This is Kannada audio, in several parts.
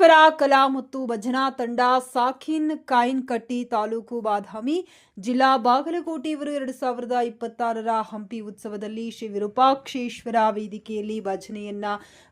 ಈಶ್ವರ ಕಲಾ ಮತ್ತು ಭಜನಾ ತಂಡ ಸಾಖಿನ್ ಕಾಯಿನ್ಕಟ್ಟಿ ತಾಲೂಕು ಬಾದಾಮಿ ಜಿಲ್ಲಾ ಬಾಗಲಕೋಟೆ ಇವರು ಎರಡು ಸಾವಿರದ ಇಪ್ಪತ್ತಾರರ ಹಂಪಿ ಉತ್ಸವದಲ್ಲಿ ಶ್ರೀ ವಿರೂಪಾಕ್ಷೇಶ್ವರ ವೇದಿಕೆಯಲ್ಲಿ ಭಜನೆಯನ್ನ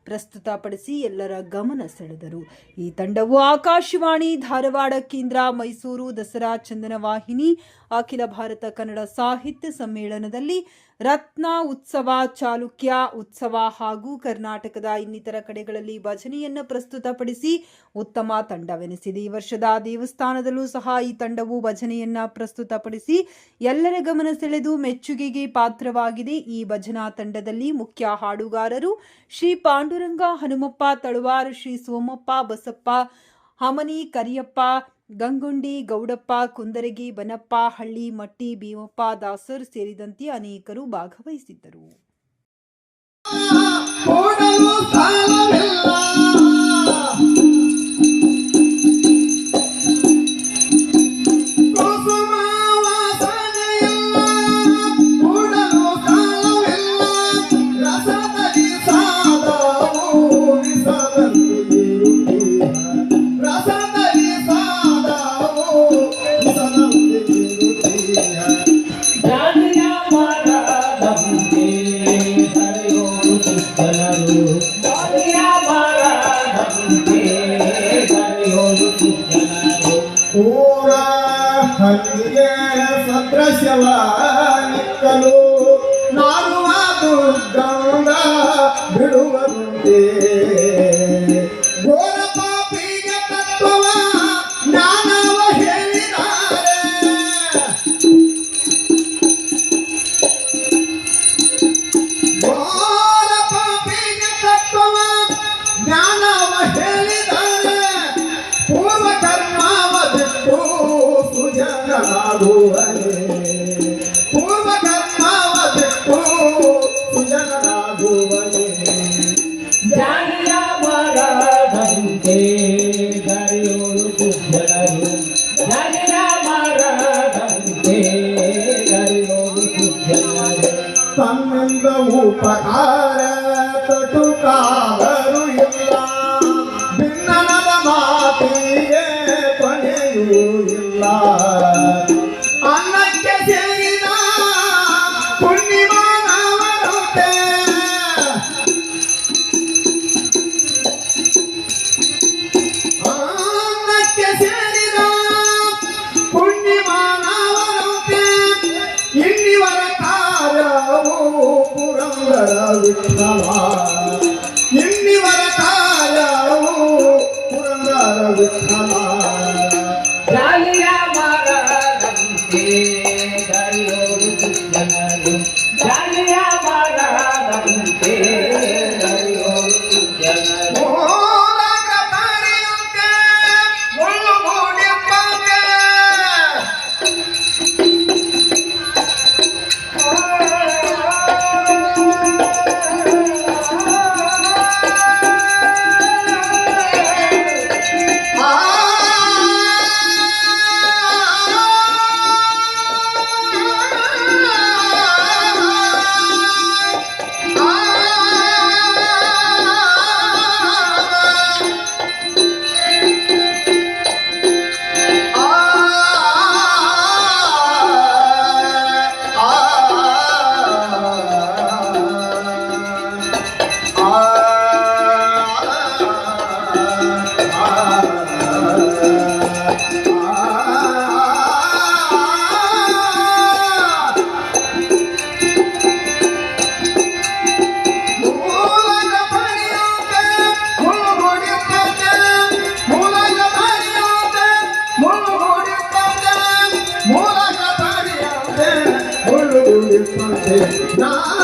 ಪ್ರಸ್ತುತಪಡಿಸಿ ಎಲ್ಲರ ಗಮನ ಸೆಳೆದರು. ಈ ತಂಡವು ಆಕಾಶವಾಣಿ, ಧಾರವಾಡ, ಕೇಂದ್ರ, ಮೈಸೂರು, ದಸರಾ ಚಂದನ ವಾಹಿನಿ ಅಖಿಲ ಭಾರತ ಕನ್ನಡ ಸಾಹಿತ್ಯ ಸಮ್ಮೇಳನದಲ್ಲಿ ರತ್ನ ಉತ್ಸವ ಚಾಲುಕ್ಯ ಉತ್ಸವ ಹಾಗೂ ಕರ್ನಾಟಕದ ಇನ್ನಿತರ ಕಡೆಗಳಲ್ಲಿ ಭಜನೆಯನ್ನು ಪ್ರಸ್ತುತಪಡಿಸಿ ಉತ್ತಮ ತಂಡವೆನಿಸಿದೆ. ಈ ವರ್ಷದ ದೇವಸ್ಥಾನದಲ್ಲೂ ಸಹ ಈ ತಂಡವು ಭಜನೆಯನ್ನು ಪ್ರಸ್ತುತಪಡಿಸಿ ಎಲ್ಲರ ಗಮನ ಸೆಳೆದು ಮೆಚ್ಚುಗೆಗೆ ಪಾತ್ರವಾಗಿದೆ. ಈ ಭಜನಾ ತಂಡದಲ್ಲಿ ಮುಖ್ಯ ಹಾಡುಗಾರರು ಶ್ರೀ ಪಾಂಡುರಂಗ ಹನುಮಪ್ಪ, ತಳುವಾರು ಶ್ರೀ ಸೋಮಪ್ಪ, ಬಸಪ್ಪ, ಹಮನಿ, ಕರಿಯಪ್ಪ ಗಂಗುಂಡಿ ಗೌಡಪ್ಪ ಕುಂದರಗಿ ಬನಪ್ಪ ಹಳ್ಳಿ ಮಟ್ಟಿ ಭೀಮಪ್ಪ ದಾಸರ್ ಸೇರಿದಂತೆ ಅನೇಕರು ಭಾಗವಹಿಸಿದ್ದರು. ಪೂರ ಹಲ್ಲಿಗೆ ಸದೃಶವ ನಿಕ್ಕಲು ನಾಡುವ ದುರ್ಗಂಧ ಬಿಡುವಂತೆ que సుందర విష్ణవా నిన్ని వరకాయావు పురందర విష్ణవా రాలియా మారా గంగే గరియోడు కృష్ణను นา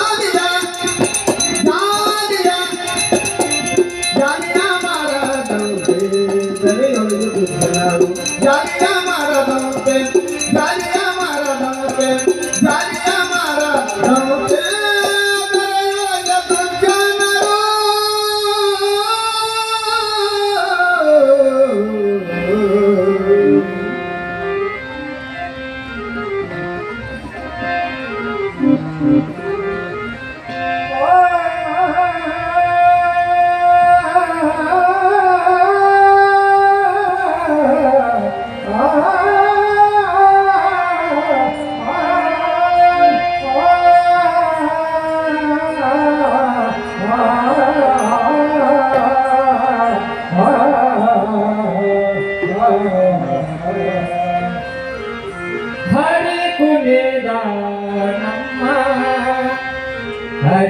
Yeah.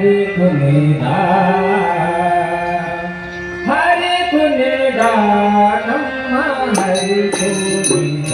Hare Kunda, Hare Kunda, Namah Hare Kunda.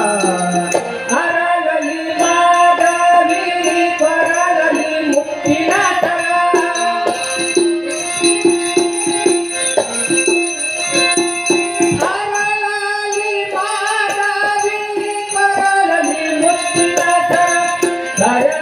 Daí